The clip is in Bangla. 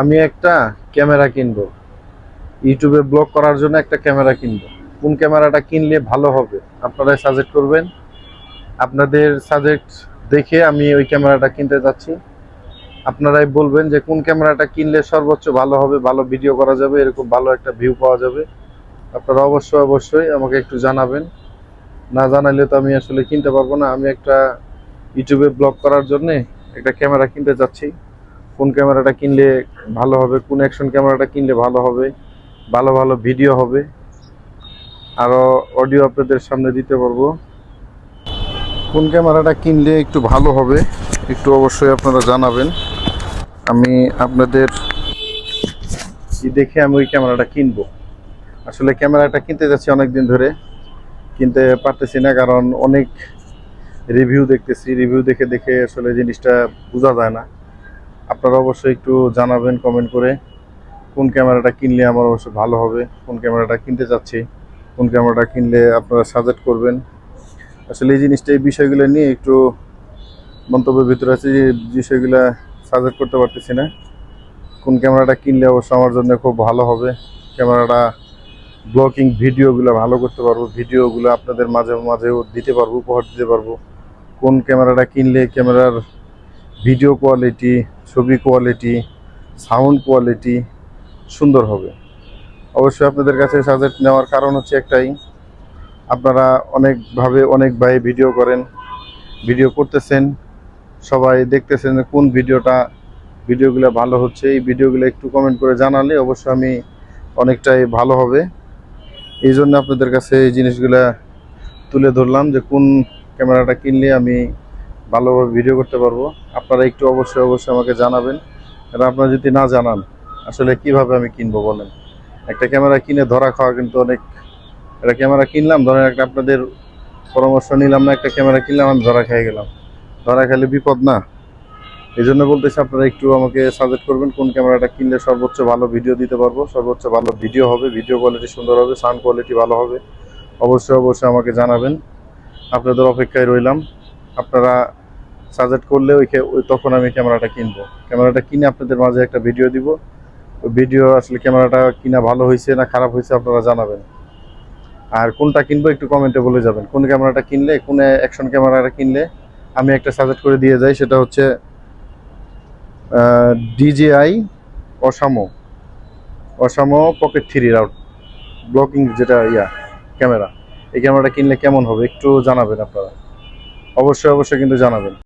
আমি একটা ক্যামেরা কিনবো। ইউটিউবে ব্লগ করার জন্য একটা ক্যামেরা কিনবো। কোন ক্যামেরাটা কিনলে ভালো হবে? আপনারাই সাজেস্ট করবেন। আপনাদের সাজেক্ট দেখে আমি ওই ক্যামেরাটা কিনতে যাচ্ছি। আপনারাই বলবেন যে কোন ক্যামেরাটা কিনলে সর্বোচ্চ ভালো হবে, ভালো ভিডিও করা যাবে, এরকম ভালো একটা ভিউ পাওয়া যাবে। আপনারা অবশ্যই অবশ্যই আমাকে একটু জানাবেন। না জানালে তো আমি আসলে কিনতে পারব না। আমি একটা ইউটিউবে ব্লগ করার জন্যে একটা ক্যামেরা কিনতে যাচ্ছি। কোন ক্যামেরাটা কিনলে ভালো হবে, কোন অ্যাকশন ক্যামেরাটা কিনলে ভালো হবে, ভালো ভালো ভিডিও হবে। আরও অডিও আপনাদের সামনে দিতে পারব কোন ক্যামেরাটা কিনলে একটু ভালো হবে, একটু অবশ্যই আপনারা জানাবেন। আমি আপনাদের দেখে আমি ওই ক্যামেরাটা কিনবো। আসলে ক্যামেরাটা কিনতে যাচ্ছি অনেক দিন ধরে, কিনতে পারতেছি না, কারণ অনেক রিভিউ দেখতেছি। রিভিউ দেখে দেখে আসলে জিনিসটা বোঝা যায় না। আপনারা অবশ্যই একটু জানাবেন কমেন্ট করে কোন ক্যামেরাটা কিনলে আমার অবশ্যই ভালো হবে, কোন ক্যামেরাটা কিনতে চাচ্ছি, কোন ক্যামেরাটা কিনলে আপনারা সাজেস্ট করবেন। আসলে এই জিনিসটা, এই বিষয়গুলো নিয়ে একটু মন্তব্যের ভিতরে আছে যে বিষয়গুলো সাজেস্ট করতে পারতেছি না। কোন ক্যামেরাটা কিনলে অবশ্য আমার জন্য খুব ভালো হবে, ক্যামেরাটা ব্লকিং ভিডিওগুলো ভালো করতে পারব, ভিডিওগুলো আপনাদের মাঝে মাঝেও দিতে পারব, উপহার দিতে পারব। কোন ক্যামেরাটা কিনলে ক্যামেরার ভিডিও কোয়ালিটি ছবি কোয়ালিটি সাউন্ড কোয়ালিটি সুন্দর হবে। অবশ্যই আপনাদের কাছে সাজেস্ট নেওয়ার কারণ হচ্ছে একটাই, আপনারা অনেকভাবে অনেক ভাই ভিডিও করেন ভিডিও করতেছেন, সবাই দেখতেছেন কোন ভিডিওটা ভিডিওগুলো ভালো হচ্ছে, এই ভিডিওগুলো একটু কমেন্ট করে জানালে অবশ্যই আমি অনেকটাই ভালো হবে। এই জন্য আপনাদের কাছে এই জিনিসগুলো তুলে ধরলাম যে কোন ক্যামেরাটা কিনলে আমি ভালোভাবে ভিডিও করতে পারব। আপনারা একটু অবশ্যই অবশ্যই আমাকে জানাবেন। কারণ আপনারা যদি না জানান, আসলে কীভাবে আমি কিনবো বলেন? একটা ক্যামেরা কিনে ধরা খাওয়া কিন্তু অনেক একটা ক্যামেরা কিনলাম, ধরেন একটা আপনাদের পরামর্শ নিলাম না, একটা ক্যামেরা কিনলাম, আমি ধরা খেয়ে গেলাম। ধরা খেলে বিপদ না। এই জন্য বলতেছি, আপনারা একটু আমাকে সাজেস্ট করবেন, কোন ক্যামেরাটা কিনলে সর্বোচ্চ ভালো ভিডিও দিতে পারব। সর্বোচ্চ ভালো ভিডিও হবে ভিডিও কোয়ালিটি সুন্দর হবে সাউন্ড কোয়ালিটি ভালো হবে। অবশ্যই অবশ্যই আমাকে জানাবেন। আপনাদের অপেক্ষায় রইলাম। আপনারা সাজেস্ট করলে ওই ওই তখন আমি ক্যামেরাটা কিনবো। ক্যামেরাটা কিনে আপনাদের মাঝে একটা ভিডিও দিব। ভিডিও আসলে ক্যামেরাটা কিনা ভালো হয়েছে না খারাপ হয়েছে আপনারা জানাবেন। আর কোনটা কিনবো একটু কমেন্টে বলে যাবেন। কোন ক্যামেরাটা কিনলে, কোন অ্যাকশন ক্যামেরাটা কিনলে আমি একটা সাজেক্ট করে দিয়ে যাই। সেটা হচ্ছে DJI Osmo. Osmo pocket three route ব্লকিং যেটা ইয়া, ক্যামেরা। এই ক্যামেরাটা কিনলে কেমন হবে একটু জানাবেন আপনারা। অবশ্যই অবশ্যই কিন্তু জানাবেন।